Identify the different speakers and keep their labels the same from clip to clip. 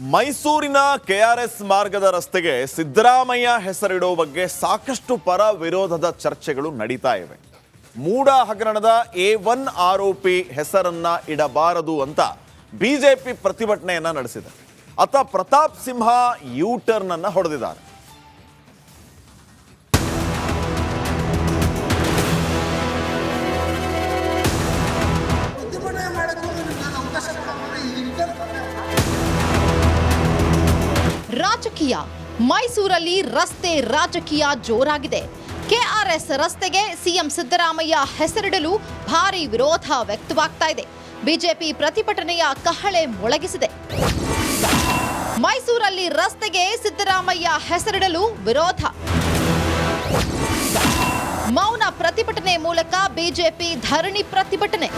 Speaker 1: ಮೈಸೂರಿನ ಕೆಆರ್ಎಸ್ ಮಾರ್ಗದ ರಸ್ತೆಗೆ ಸಿದ್ದರಾಮಯ್ಯ ಹೆಸರಿಡೋ ಬಗ್ಗೆ ಸಾಕಷ್ಟು ಪರ ವಿರೋಧದ ಚರ್ಚೆಗಳು ನಡೀತಾ ಇವೆ. ಮೂಡ ಹಗರಣದ ಎ ಒನ್ ಆರೋಪಿ ಹೆಸರನ್ನ ಇಡಬಾರದು ಅಂತ ಬಿಜೆಪಿ ಪ್ರತಿಭಟನೆಯನ್ನ ನಡೆಸಿದೆ. ಅತ ಪ್ರತಾಪ್ ಸಿಂಹ ಯೂ ಟರ್ನ್ ಅನ್ನ ಹೊಡೆದಿದ್ದಾರೆ.
Speaker 2: ಮೈಸೂರಲ್ಲಿ ರಸ್ತೆ ರಾಜಕೀಯ ಜೋರಾಗಿದೆ. ಕೆಆರ್ಎಸ್ ರಸ್ತೆಗೆ ಸಿಎಂ ಸಿದ್ದರಾಮಯ್ಯ ಹೆಸರಿಡಲು ಭಾರಿ ವಿರೋಧ ವ್ಯಕ್ತವಾಗ್ತಾ ಇದೆ. ಬಿಜೆಪಿ ಪ್ರತಿಭಟನೆಯ ಕಹಳೆ ಮೊಳಗಿಸಿದೆ. ಮೈಸೂರಲ್ಲಿ ರಸ್ತೆಗೆ ಸಿದ್ದರಾಮಯ್ಯ ಹೆಸರಿಡಲು ವಿರೋಧ. ಮೌನ ಪ್ರತಿಭಟನೆ ಮೂಲಕ ಬಿಜೆಪಿ ಧರಣಿ ಪ್ರತಿಭಟನೆ.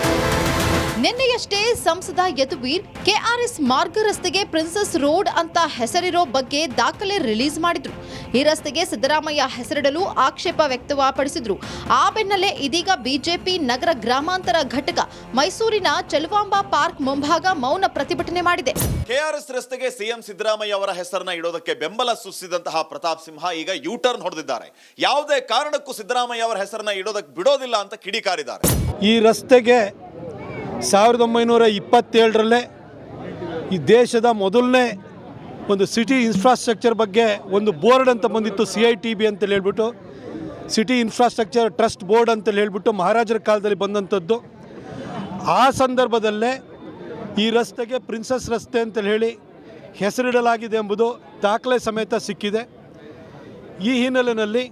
Speaker 2: ನಿನ್ನೆಯಷ್ಟೇ ಸಂಸದ ಯದುವೀರ್ ಕೆಆರ್ಎಸ್ ಮಾರ್ಗ ರಸ್ತೆಗೆ ಪ್ರಿನ್ಸಸ್ ರೋಡ್ ಅಂತ ಹೆಸರಿರೋ ಬಗ್ಗೆ ದಾಖಲೆ ರಿಲೀಸ್ ಮಾಡಿದ್ರು. ಈ ರಸ್ತೆಗೆ ಸಿದ್ದರಾಮಯ್ಯ ಹೆಸರಿಡಲು ಆಕ್ಷೇಪ ವ್ಯಕ್ತಪಡಿಸಿದ್ರು. ಆ ಬೆನ್ನಲ್ಲೇ ಇದೀಗ ಬಿಜೆಪಿ ನಗರ ಗ್ರಾಮಾಂತರ ಘಟಕ ಮೈಸೂರಿನ ಚೆಲುವಾಂಬ ಪಾರ್ಕ್ ಮುಂಭಾಗ ಮೌನ ಪ್ರತಿಭಟನೆ ಮಾಡಿದೆ.
Speaker 1: ಕೆಆರ್ಎಸ್ ರಸ್ತೆಗೆ ಸಿಎಂ ಸಿದ್ದರಾಮಯ್ಯ ಅವರ ಹೆಸರನ್ನ ಇಡೋದಕ್ಕೆ ಬೆಂಬಲ ಸೂಚಿಸಿದಂತಹ ಪ್ರತಾಪ್ ಸಿಂಹ ಈಗ ಯು ಟರ್ನ್ ಹೊಡೆದಿದ್ದಾರೆ. ಯಾವುದೇ ಕಾರಣಕ್ಕೂ ಸಿದ್ದರಾಮಯ್ಯ ಅವರ ಹೆಸರನ್ನ ಇಡೋದಕ್ಕೆ ಬಿಡೋದಿಲ್ಲ ಅಂತ ಕಿಡಿಕಾರಿದ್ದಾರೆ.
Speaker 3: ಈ ರಸ್ತೆಗೆ ಸಾವಿರದ ಒಂಬೈನೂರ ಇಪ್ಪತ್ತೇಳರಲ್ಲೇ ಈ ದೇಶದ ಮೊದಲನೇ ಒಂದು ಸಿಟಿ ಇನ್ಫ್ರಾಸ್ಟ್ರಕ್ಚರ್ ಬಗ್ಗೆ ಒಂದು ಬೋರ್ಡ್ ಅಂತ ಬಂದಿತ್ತು ಸಿ ಐ ಟಿ ಬಿ ಅಂತೇಳಿ ಹೇಳ್ಬಿಟ್ಟು. ಸಿಟಿ ಇನ್ಫ್ರಾಸ್ಟ್ರಕ್ಚರ್ ಟ್ರಸ್ಟ್ ಬೋರ್ಡ್ ಅಂತೇಳಿ ಹೇಳ್ಬಿಟ್ಟು ಮಹಾರಾಜರ ಕಾಲದಲ್ಲಿ ಬಂದಂಥದ್ದು. ಆ ಸಂದರ್ಭದಲ್ಲೇ ಈ ರಸ್ತೆಗೆ ಪ್ರಿನ್ಸಸ್ ರಸ್ತೆ ಅಂತೇಳಿ ಹೇಳಿ ಹೆಸರಿಡಲಾಗಿದೆ ಎಂಬುದು ದಾಖಲೆ ಸಮೇತ ಸಿಕ್ಕಿದೆ. ಈ ಹಿನ್ನೆಲೆಯಲ್ಲಿ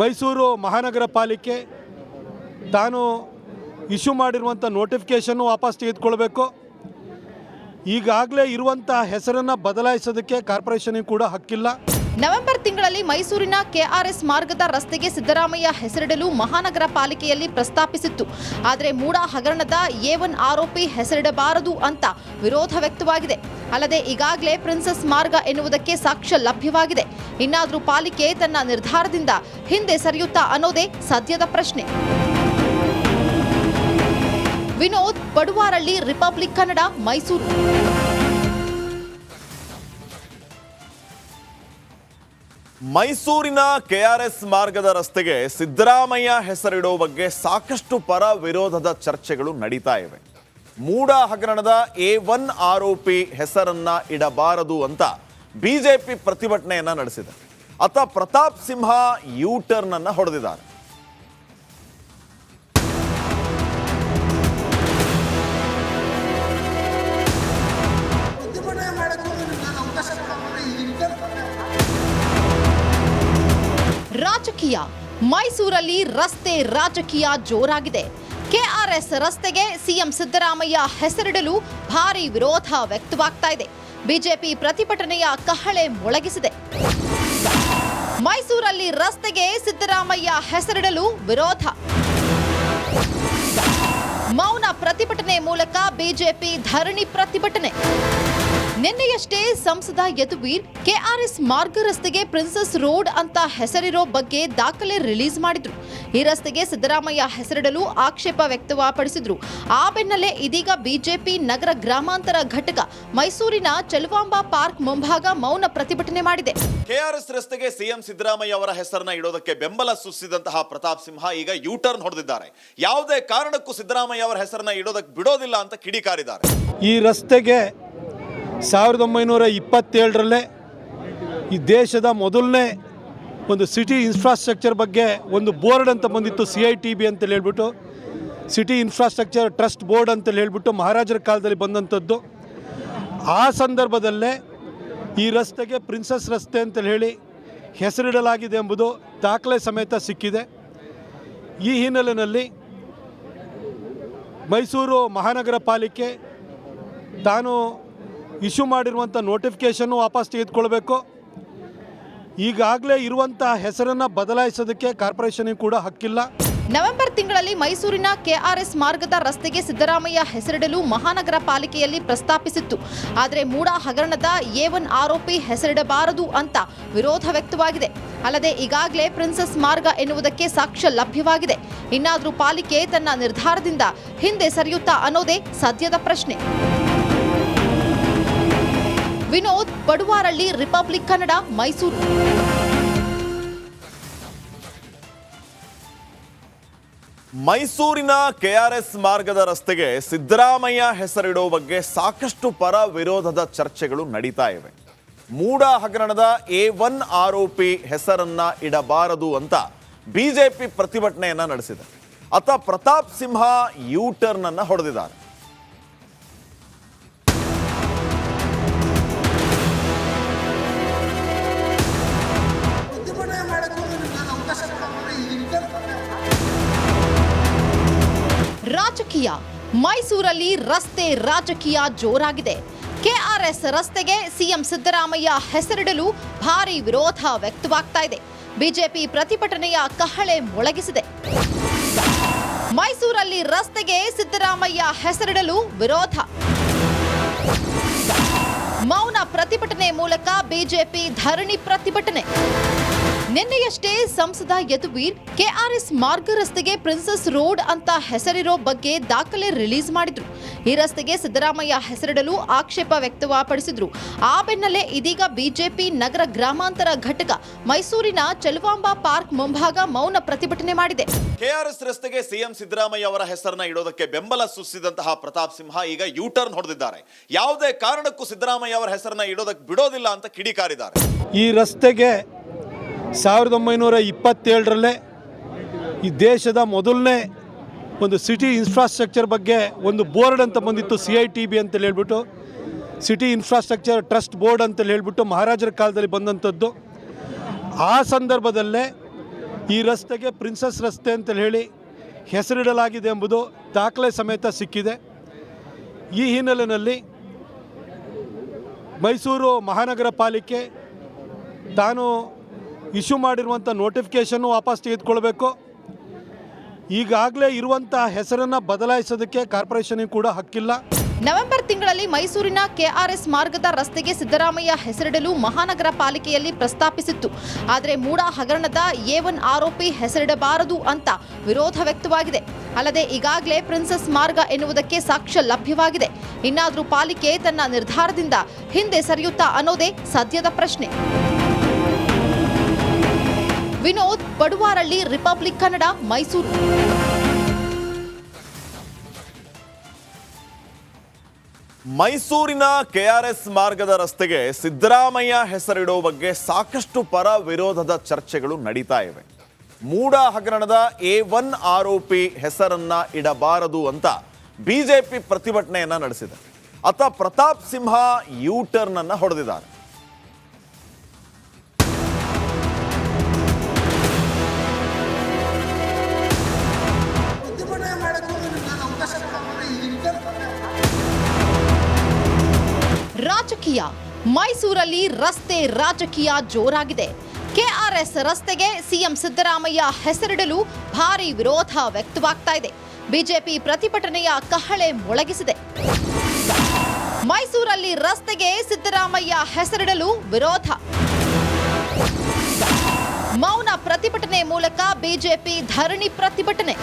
Speaker 3: ಮೈಸೂರು ಮಹಾನಗರ ಪಾಲಿಕೆ ತಾನು ಇಶ್ಯೂ ಮಾಡಿರುವಂಥ ನೋಟಿಫಿಕೇಷನ್ನು ವಾಪಸ್ ತೆಗೆದುಕೊಳ್ಬೇಕು. ಈಗಾಗಲೇ ಇರುವಂಥ ಹೆಸರನ್ನು ಬದಲಾಯಿಸೋದಕ್ಕೆ ಕಾರ್ಪೊರೇಷನಿಗೆ ಕೂಡ ಹಕ್ಕಿಲ್ಲ.
Speaker 2: ನವೆಂಬರ್ ತಿಂಗಳಲ್ಲಿ ಮೈಸೂರಿನ ಕೆಆರ್ಎಸ್ ಮಾರ್ಗದ ರಸ್ತೆಗೆ ಸಿದ್ದರಾಮಯ್ಯ ಹೆಸರಿಡಲು ಮಹಾನಗರ ಪಾಲಿಕೆಯಲ್ಲಿ ಪ್ರಸ್ತಾಪಿಸಿತ್ತು. ಆದರೆ ಮೂಡ ಹಗರಣದ ಎ ಒನ್ ಆರೋಪಿ ಹೆಸರಿಡಬಾರದು ಅಂತ ವಿರೋಧ ವ್ಯಕ್ತವಾಗಿದೆ. ಅಲ್ಲದೆ ಈಗಾಗಲೇ ಪ್ರಿನ್ಸೆಸ್ ಮಾರ್ಗ ಎನ್ನುವುದಕ್ಕೆ ಸಾಕ್ಷ್ಯ ಲಭ್ಯವಾಗಿದೆ. ಇನ್ನಾದರೂ ಪಾಲಿಕೆ ತನ್ನ ನಿರ್ಧಾರದಿಂದ ಹಿಂದೆ ಸರಿಯುತ್ತಾ ಅನ್ನೋದೇ ಸದ್ಯದ ಪ್ರಶ್ನೆ. ವಿನೋದ್ ಪಡುವಾರಳ್ಳಿ, ರಿಪಬ್ಲಿಕ್ ಕನ್ನಡ, ಮೈಸೂರು.
Speaker 1: ಮೈಸೂರಿನ ಕೆಆರ್ಎಸ್ ಮಾರ್ಗದ ರಸ್ತೆಗೆ ಸಿದ್ದರಾಮಯ್ಯ ಹೆಸರಿಡೋ ಬಗ್ಗೆ ಸಾಕಷ್ಟು ಪರ ವಿರೋಧದ ಚರ್ಚೆಗಳು ನಡೀತಾ ಇವೆ. ಮೂಡ ಹಗರಣದ ಎ ಒನ್ ಆರೋಪಿ ಹೆಸರನ್ನ ಇಡಬಾರದು ಅಂತ ಬಿಜೆಪಿ ಪ್ರತಿಭಟನೆಯನ್ನ ನಡೆಸಿದೆ. ಅತ ಪ್ರತಾಪ್ ಸಿಂಹ ಯೂ ಟರ್ನ್ ಅನ್ನ ಹೊಡೆದಿದ್ದಾರೆ.
Speaker 2: ಮೈಸೂರಲ್ಲಿ ರಸ್ತೆ ರಾಜಕೀಯ ಜೋರಾಗಿದೆ. ಕೆಆರ್ಎಸ್ ರಸ್ತೆಗೆ ಸಿಎಂ ಸಿದ್ದರಾಮಯ್ಯ ಹೆಸರಿಡಲು ಭಾರಿ ವಿರೋಧ ವ್ಯಕ್ತವಾಗ್ತಾ ಇದೆ. ಬಿಜೆಪಿ ಪ್ರತಿಭಟನೆಯ ಕಹಳೆ ಮೊಳಗಿಸಿದೆ. ಮೈಸೂರಲ್ಲಿ ರಸ್ತೆಗೆ ಸಿದ್ದರಾಮಯ್ಯ ಹೆಸರಿಡಲು ವಿರೋಧ. ಮೌನ ಪ್ರತಿಭಟನೆ ಮೂಲಕ ಬಿಜೆಪಿ ಧರಣಿ ಪ್ರತಿಭಟನೆ. ನಿನ್ನೆಯಷ್ಟೇ ಸಂಸದ ಯದುವೀರ್ ಕೆಆರ್ಎಸ್ ಮಾರ್ಗ ರಸ್ತೆಗೆ ಪ್ರಿನ್ಸಸ್ ರೋಡ್ ಅಂತ ಹೆಸರಿರೋ ಬಗ್ಗೆ ದಾಖಲೆ ರಿಲೀಸ್ ಮಾಡಿದ್ರು. ಈ ರಸ್ತೆಗೆ ಸಿದ್ದರಾಮಯ್ಯ ಹೆಸರಿಡಲು ಆಕ್ಷೇಪ ವ್ಯಕ್ತಪಡಿಸಿದ್ರು. ಆ ಬೆನ್ನಲ್ಲೇ ಇದೀಗ ಬಿಜೆಪಿ ನಗರ ಗ್ರಾಮಾಂತರ ಘಟಕ ಮೈಸೂರಿನ ಚಲುವಾಂಬಾ ಪಾರ್ಕ್ ಮುಂಭಾಗ ಮೌನ ಪ್ರತಿಭಟನೆ ಮಾಡಿದೆ.
Speaker 1: ಕೆಆರ್ಎಸ್ ರಸ್ತೆಗೆ ಸಿಎಂ ಸಿದ್ದರಾಮಯ್ಯ ಅವರ ಹೆಸರನ್ನ ಇಡೋದಕ್ಕೆ ಬೆಂಬಲ ಸೂಚಿಸಿದಂತಹ ಪ್ರತಾಪ್ ಸಿಂಹ ಈಗ ಯೂ ಟರ್ನ್ ಹೊಡೆದಿದ್ದಾರೆ. ಯಾವುದೇ ಕಾರಣಕ್ಕೂ ಸಿದ್ದರಾಮಯ್ಯ ಅವರ ಹೆಸರನ್ನ ಇಡೋದಕ್ಕೆ ಬಿಡೋದಿಲ್ಲ ಅಂತ ಕಿಡಿಕಾರಿದ್ದಾರೆ.
Speaker 3: ಈ ರಸ್ತೆಗೆ ಸಾವಿರದ ಒಂಬೈನೂರ ಇಪ್ಪತ್ತೇಳರಲ್ಲೇ ಈ ದೇಶದ ಮೊದಲನೇ ಒಂದು ಸಿಟಿ ಇನ್ಫ್ರಾಸ್ಟ್ರಕ್ಚರ್ ಬಗ್ಗೆ ಒಂದು ಬೋರ್ಡ್ ಅಂತ ಬಂದಿತ್ತು ಸಿ ಐ ಟಿ ಬಿ ಅಂತೇಳಿ ಹೇಳ್ಬಿಟ್ಟು. ಸಿಟಿ ಇನ್ಫ್ರಾಸ್ಟ್ರಕ್ಚರ್ ಟ್ರಸ್ಟ್ ಬೋರ್ಡ್ ಅಂತೇಳಿ ಹೇಳ್ಬಿಟ್ಟು ಮಹಾರಾಜರ ಕಾಲದಲ್ಲಿ ಬಂದಂಥದ್ದು. ಆ ಸಂದರ್ಭದಲ್ಲೇ ಈ ರಸ್ತೆಗೆ ಪ್ರಿನ್ಸಸ್ ರಸ್ತೆ ಅಂತೇಳಿ ಹೇಳಿ ಹೆಸರಿಡಲಾಗಿದೆ ಎಂಬುದು ದಾಖಲೆ ಸಮೇತ ಸಿಕ್ಕಿದೆ. ಈ ಹಿನ್ನೆಲೆಯಲ್ಲಿ ಮೈಸೂರು ಮಹಾನಗರ ಪಾಲಿಕೆ ತಾನು ಇಶ್ಯೂ ಮಾಡಿರುವಂಥ ನೋಟಿಫಿಕೇಷನ್ನು ವಾಪಸ್ ತೆಗೆದುಕೊಳ್ಬೇಕು. ಈಗಾಗಲೇ ಇರುವಂಥ ಹೆಸರನ್ನು ಬದಲಾಯಿಸೋದಕ್ಕೆ ಕಾರ್ಪೊರೇಷನ್ ಕೂಡ ಹಕ್ಕಿಲ್ಲ.
Speaker 2: ನವೆಂಬರ್ ತಿಂಗಳಲ್ಲಿ ಮೈಸೂರಿನ ಕೆಆರ್ಎಸ್ ಮಾರ್ಗದ ರಸ್ತೆಗೆ ಸಿದ್ದರಾಮಯ್ಯ ಹೆಸರಿಡಲು ಮಹಾನಗರ ಪಾಲಿಕೆಯಲ್ಲಿ ಪ್ರಸ್ತಾಪಿಸಿತ್ತು. ಆದರೆ ಮೂಡ ಹಗರಣದ ಎ ಒನ್ ಆರೋಪಿ ಹೆಸರಿಡಬಾರದು ಅಂತ ವಿರೋಧ ವ್ಯಕ್ತವಾಗಿದೆ. ಅಲ್ಲದೆ ಈಗಾಗಲೇ ಪ್ರಿನ್ಸೆಸ್ ಮಾರ್ಗ ಎನ್ನುವುದಕ್ಕೆ ಸಾಕ್ಷ್ಯ ಲಭ್ಯವಾಗಿದೆ. ಇನ್ನಾದರೂ ಪಾಲಿಕೆ ತನ್ನ ನಿರ್ಧಾರದಿಂದ ಹಿಂದೆ ಸರಿಯುತ್ತಾ ಅನ್ನೋದೇ ಸದ್ಯದ ಪ್ರಶ್ನೆ. ಪಡುವಾರಳ್ಳಿ ರಿಪಬ್ಲಿಕ್ ಕನ್ನಡ, ಮೈಸೂರು.
Speaker 1: ಮೈಸೂರಿನ ಕೆಆರ್ಎಸ್ ಮಾರ್ಗದ ರಸ್ತೆಗೆ ಸಿದ್ದರಾಮಯ್ಯ ಹೆಸರಿಡುವ ಬಗ್ಗೆ ಸಾಕಷ್ಟು ಪರ ವಿರೋಧದ ಚರ್ಚೆಗಳು ನಡೀತಾ ಇವೆ. ಮೂಡ ಹಗರಣದ ಎ ಒನ್ ಆರೋಪಿ ಹೆಸರನ್ನ ಇಡಬಾರದು ಅಂತ ಬಿಜೆಪಿ ಪ್ರತಿಭಟನೆಯನ್ನ ನಡೆಸಿದೆ. ಅತ ಪ್ರತಾಪ್ ಸಿಂಹ ಯೂ ಟರ್ನ್ ಅನ್ನ ಹೊಡೆದಿದ್ದಾರೆ.
Speaker 2: ರಾಜಕೀಯ. ಮೈಸೂರಲ್ಲಿ ರಸ್ತೆ ರಾಜಕೀಯ ಜೋರಾಗಿದೆ. ಕೆಆರ್ಎಸ್ ರಸ್ತೆಗೆ ಸಿಎಂ ಸಿದ್ದರಾಮಯ್ಯ ಹೆಸರಿಡಲು ಭಾರಿ ವಿರೋಧ ವ್ಯಕ್ತವಾಗ್ತಾ ಇದೆ. ಬಿಜೆಪಿ ಪ್ರತಿಭಟನೆಯ ಕಹಳೆ ಮೊಳಗಿಸಿದೆ. ಮೈಸೂರಲ್ಲಿ ರಸ್ತೆಗೆ ಸಿದ್ದರಾಮಯ್ಯ ಹೆಸರಿಡಲು ವಿರೋಧ. ಮೌನ ಪ್ರತಿಭಟನೆ ಮೂಲಕ ಬಿಜೆಪಿ ಧರಣಿ ಪ್ರತಿಭಟನೆ. ನಿನ್ನೆಯಷ್ಟೇ ಸಂಸದ ಯದುವೀರ್ ಕೆಆರ್ಎಸ್ ಮಾರ್ಗ ರಸ್ತೆಗೆ ಪ್ರಿನ್ಸಸ್ ರೋಡ್ ಅಂತ ಹೆಸರಿರೋ ಬಗ್ಗೆ ದಾಖಲೆ ರಿಲೀಸ್ ಮಾಡಿದ್ರು. ಈ ರಸ್ತೆಗೆ ಸಿದ್ದರಾಮಯ್ಯ ಹೆಸರಿಡಲು ಆಕ್ಷೇಪ ವ್ಯಕ್ತಪಡಿಸಿದ್ರು. ಆ ಬೆನ್ನಲ್ಲೇ ಇದೀಗ ಬಿಜೆಪಿ ನಗರ ಗ್ರಾಮಾಂತರ ಘಟಕ ಮೈಸೂರಿನ ಚಲುವಾಂಬ ಪಾರ್ಕ್ ಮುಂಭಾಗ ಮೌನ ಪ್ರತಿಭಟನೆ ಮಾಡಿದೆ.
Speaker 1: ಕೆಆರ್ಎಸ್ ರಸ್ತೆಗೆ ಸಿಎಂ ಸಿದ್ದರಾಮಯ್ಯ ಅವರ ಹೆಸರನ್ನ ಇಡೋದಕ್ಕೆ ಬೆಂಬಲ ಸೂಚಿಸಿದಂತಹ ಪ್ರತಾಪ್ ಸಿಂಹ ಈಗ ಯೂ ಟರ್ನ್ ಹೊಡೆದಿದ್ದಾರೆ. ಯಾವುದೇ ಕಾರಣಕ್ಕೂ ಸಿದ್ದರಾಮಯ್ಯ ಅವರ ಹೆಸರನ್ನ ಇಡೋದಕ್ಕೆ ಬಿಡೋದಿಲ್ಲ ಅಂತ ಕಿಡಿಕಾರಿದ್ದಾರೆ.
Speaker 3: ಈ ರಸ್ತೆಗೆ ಸಾವಿರದ ಒಂಬೈನೂರ ಇಪ್ಪತ್ತೇಳರಲ್ಲೇ ಈ ದೇಶದ ಮೊದಲನೇ ಒಂದು ಸಿಟಿ ಇನ್ಫ್ರಾಸ್ಟ್ರಕ್ಚರ್ ಬಗ್ಗೆ ಒಂದು ಬೋರ್ಡ್ ಅಂತ ಬಂದಿತ್ತು ಸಿ ಐ ಟಿ ಬಿ ಅಂತೇಳಿ ಹೇಳ್ಬಿಟ್ಟು. ಸಿಟಿ ಇನ್ಫ್ರಾಸ್ಟ್ರಕ್ಚರ್ ಟ್ರಸ್ಟ್ ಬೋರ್ಡ್ ಅಂತೇಳಿ ಹೇಳ್ಬಿಟ್ಟು ಮಹಾರಾಜರ ಕಾಲದಲ್ಲಿ ಬಂದಂಥದ್ದು. ಆ ಸಂದರ್ಭದಲ್ಲೇ ಈ ರಸ್ತೆಗೆ ಪ್ರಿನ್ಸಸ್ ರಸ್ತೆ ಅಂತೇಳಿ ಹೇಳಿ ಹೆಸರಿಡಲಾಗಿದೆ ಎಂಬುದು ದಾಖಲೆ ಸಮೇತ ಸಿಕ್ಕಿದೆ. ಈ ಹಿನ್ನೆಲೆಯಲ್ಲಿ ಮೈಸೂರು ಮಹಾನಗರ ಪಾಲಿಕೆ ತಾನು ಇಶ್ಯೂ ಮಾಡಿರುವಂಥ ನೋಟಿಫಿಕೇಷನ್ನು ವಾಪಸ್ ತೆಗೆದುಕೊಳ್ಬೇಕು. ಈಗಾಗಲೇ ಇರುವಂಥ ಹೆಸರನ್ನು ಬದಲಾಯಿಸೋದಕ್ಕೆ ಕಾರ್ಪೊರೇಷನ್ ಕೂಡ ಹಕ್ಕಿಲ್ಲ.
Speaker 2: ನವೆಂಬರ್ ತಿಂಗಳಲ್ಲಿ ಮೈಸೂರಿನ ಕೆಆರ್ಎಸ್ ಮಾರ್ಗದ ರಸ್ತೆಗೆ ಸಿದ್ದರಾಮಯ್ಯ ಹೆಸರಿಡಲು ಮಹಾನಗರ ಪಾಲಿಕೆಯಲ್ಲಿ ಪ್ರಸ್ತಾಪಿಸಿತ್ತು. ಆದರೆ ಮೂಡ ಹಗರಣದ ಎ ಒನ್ ಆರೋಪಿ ಹೆಸರಿಡಬಾರದು ಅಂತ ವಿರೋಧ ವ್ಯಕ್ತವಾಗಿದೆ. ಅಲ್ಲದೆ ಈಗಾಗಲೇ ಪ್ರಿನ್ಸೆಸ್ ಮಾರ್ಗ ಎನ್ನುವುದಕ್ಕೆ ಸಾಕ್ಷ್ಯ ಲಭ್ಯವಾಗಿದೆ. ಇನ್ನಾದರೂ ಪಾಲಿಕೆ ತನ್ನ ನಿರ್ಧಾರದಿಂದ ಹಿಂದೆ ಸರಿಯುತ್ತಾ ಅನ್ನೋದೇ ಸದ್ಯದ ಪ್ರಶ್ನೆ. ವಿನೋದ್ ಪಡುವಾರಳ್ಳಿ ರಿಪಬ್ಲಿಕ್ ಕನ್ನಡ, ಮೈಸೂರು.
Speaker 1: ಮೈಸೂರಿನ ಕೆಆರ್ಎಸ್ ಮಾರ್ಗದ ರಸ್ತೆಗೆ ಸಿದ್ದರಾಮಯ್ಯ ಹೆಸರಿಡುವ ಬಗ್ಗೆ ಸಾಕಷ್ಟು ಪರ ವಿರೋಧದ ಚರ್ಚೆಗಳು ನಡೀತಾ ಇವೆ. ಮೂಡ ಹಗರಣದ ಎ ಒನ್ ಆರೋಪಿ ಹೆಸರನ್ನ ಇಡಬಾರದು ಅಂತ ಬಿಜೆಪಿ ಪ್ರತಿಭಟನೆಯನ್ನ ನಡೆಸಿದೆ. ಅತ್ತ ಪ್ರತಾಪ್ ಸಿಂಹ ಯೂ ಟರ್ನ್ ಅನ್ನ ಹೊಡೆದಿದ್ದಾರೆ.
Speaker 2: ಮೈಸೂರಲ್ಲಿ ರಸ್ತೆ ರಾಜಕೀಯ ಜೋರಾಗಿದೆ. ಕೆಆರ್ಎಸ್ ರಸ್ತೆಗೆ ಸಿಎಂ ಸಿದ್ದರಾಮಯ್ಯ ಹೆಸರಿಡಲು ಭಾರಿ ವಿರೋಧ ವ್ಯಕ್ತವಾಗ್ತಾ ಇದೆ. ಬಿಜೆಪಿ ಪ್ರತಿಭಟನೆಯ ಕಹಳೆ ಮೊಳಗಿಸಿದೆ. ಮೈಸೂರಲ್ಲಿ ರಸ್ತೆಗೆ ಸಿದ್ದರಾಮಯ್ಯ ಹೆಸರಿಡಲು ವಿರೋಧ. ಮೌನ ಪ್ರತಿಭಟನೆ ಮೂಲಕ ಬಿಜೆಪಿ ಧರಣಿ ಪ್ರತಿಭಟನೆ.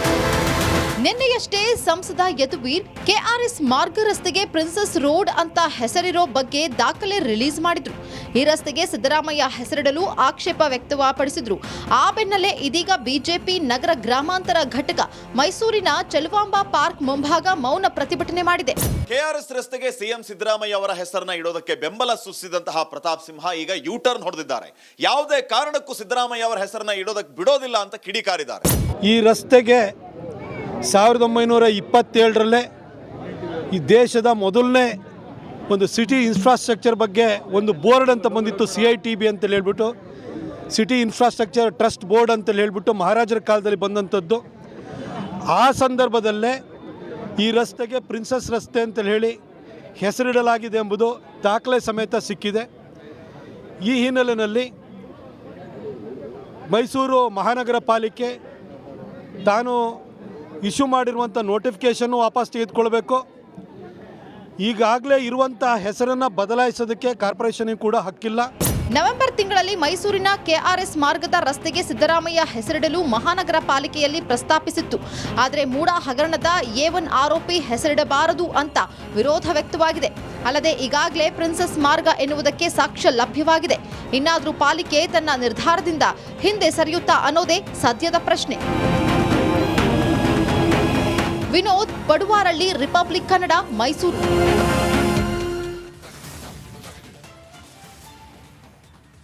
Speaker 2: ನಿನ್ನೆಯಷ್ಟೇ ಸಂಸದ ಯದುವೀರ್ ಕೆಆರ್ಎಸ್ ಮಾರ್ಗ ರಸ್ತೆಗೆ ಪ್ರಿನ್ಸಸ್ ರೋಡ್ ಅಂತ ಹೆಸರಿರೋ ಬಗ್ಗೆ ದಾಖಲೆ ರಿಲೀಸ್ ಮಾಡಿದ್ರು. ಈ ರಸ್ತೆಗೆ ಸಿದ್ದರಾಮಯ್ಯ ಹೆಸರಿಡಲು ಆಕ್ಷೇಪ ವ್ಯಕ್ತಪಡಿಸಿದ್ರು. ಆ ಬೆನ್ನಲ್ಲೇ ಇದೀಗ ಬಿಜೆಪಿ ನಗರ ಗ್ರಾಮಾಂತರ ಘಟಕ ಮೈಸೂರಿನ ಚೆಲುವಾಂಬ ಪಾರ್ಕ್ ಮುಂಭಾಗ ಮೌನ ಪ್ರತಿಭಟನೆ ಮಾಡಿದೆ.
Speaker 1: ಕೆಆರ್ಎಸ್ ರಸ್ತೆಗೆ ಸಿಎಂ ಸಿದ್ದರಾಮಯ್ಯ ಅವರ ಹೆಸರನ್ನ ಇಡೋದಕ್ಕೆ ಬೆಂಬಲ ಸೂಚಿಸಿದಂತಹ ಪ್ರತಾಪ್ ಸಿಂಹ ಈಗ ಯೂ ಟರ್ನ್ ಹೊಡೆದಿದ್ದಾರೆ. ಯಾವುದೇ ಕಾರಣಕ್ಕೂ ಸಿದ್ದರಾಮಯ್ಯ ಅವರ ಹೆಸರನ್ನ ಇಡೋದಕ್ಕೆ ಬಿಡೋದಿಲ್ಲ ಅಂತ ಕಿಡಿಕಾರಿದ್ದಾರೆ.
Speaker 3: ಈ ರಸ್ತೆಗೆ ಸಾವಿರದ ಒಂಬೈನೂರ ಇಪ್ಪತ್ತೇಳರಲ್ಲೇ ಈ ದೇಶದ ಮೊದಲನೇ ಒಂದು ಸಿಟಿ ಇನ್ಫ್ರಾಸ್ಟ್ರಕ್ಚರ್ ಬಗ್ಗೆ ಒಂದು ಬೋರ್ಡ್ ಅಂತ ಬಂದಿತ್ತು ಸಿ ಐ ಟಿ ಬಿ ಅಂತೇಳಿ ಹೇಳ್ಬಿಟ್ಟು. ಸಿಟಿ ಇನ್ಫ್ರಾಸ್ಟ್ರಕ್ಚರ್ ಟ್ರಸ್ಟ್ ಬೋರ್ಡ್ ಅಂತೇಳಿ ಹೇಳ್ಬಿಟ್ಟು ಮಹಾರಾಜರ ಕಾಲದಲ್ಲಿ ಬಂದಂಥದ್ದು. ಆ ಸಂದರ್ಭದಲ್ಲೇ ಈ ರಸ್ತೆಗೆ ಪ್ರಿನ್ಸಸ್ ರಸ್ತೆ ಅಂತೇಳಿ ಹೇಳಿ ಹೆಸರಿಡಲಾಗಿದೆ ಎಂಬುದು ದಾಖಲೆ ಸಮೇತ ಸಿಕ್ಕಿದೆ. ಈ ಹಿನ್ನೆಲೆಯಲ್ಲಿ ಮೈಸೂರು ಮಹಾನಗರ ಪಾಲಿಕೆ ತಾನು ಇಶ್ಯೂ ಮಾಡಿರುವಂಥ ನೋಟಿಫಿಕೇಷನ್ನು ವಾಪಸ್ ತೆಗೆದುಕೊಳ್ಬೇಕು. ಈಗಾಗಲೇ ಇರುವಂಥ ಹೆಸರನ್ನು ಬದಲಾಯಿಸೋದಕ್ಕೆ ಕಾರ್ಪೊರೇಷನಿಗೆ ಕೂಡ ಹಕ್ಕಿಲ್ಲ.
Speaker 2: ನವೆಂಬರ್ ತಿಂಗಳಲ್ಲಿ ಮೈಸೂರಿನ ಕೆಆರ್ಎಸ್ ಮಾರ್ಗದ ರಸ್ತೆಗೆ ಸಿದ್ದರಾಮಯ್ಯ ಹೆಸರಿಡಲು ಮಹಾನಗರ ಪಾಲಿಕೆಯಲ್ಲಿ ಪ್ರಸ್ತಾಪಿಸಿತ್ತು. ಆದರೆ ಮೂಡ ಹಗರಣದ ಎ ಒನ್ ಆರೋಪಿ ಹೆಸರಿಡಬಾರದು ಅಂತ ವಿರೋಧ ವ್ಯಕ್ತವಾಗಿದೆ. ಅಲ್ಲದೆ ಈಗಾಗಲೇ ಪ್ರಿನ್ಸೆಸ್ ಮಾರ್ಗ ಎನ್ನುವುದಕ್ಕೆ ಸಾಕ್ಷ್ಯ ಲಭ್ಯವಾಗಿದೆ. ಇನ್ನಾದರೂ ಪಾಲಿಕೆ ತನ್ನ ನಿರ್ಧಾರದಿಂದ ಹಿಂದೆ ಸರಿಯುತ್ತಾ ಅನ್ನೋದೇ ಸದ್ಯದ ಪ್ರಶ್ನೆ. ವಿನೋದ್ ಪಡುವಾರಳ್ಳಿ ರಿಪಬ್ಲಿಕ್ ಕನ್ನಡ ಮೈಸೂರು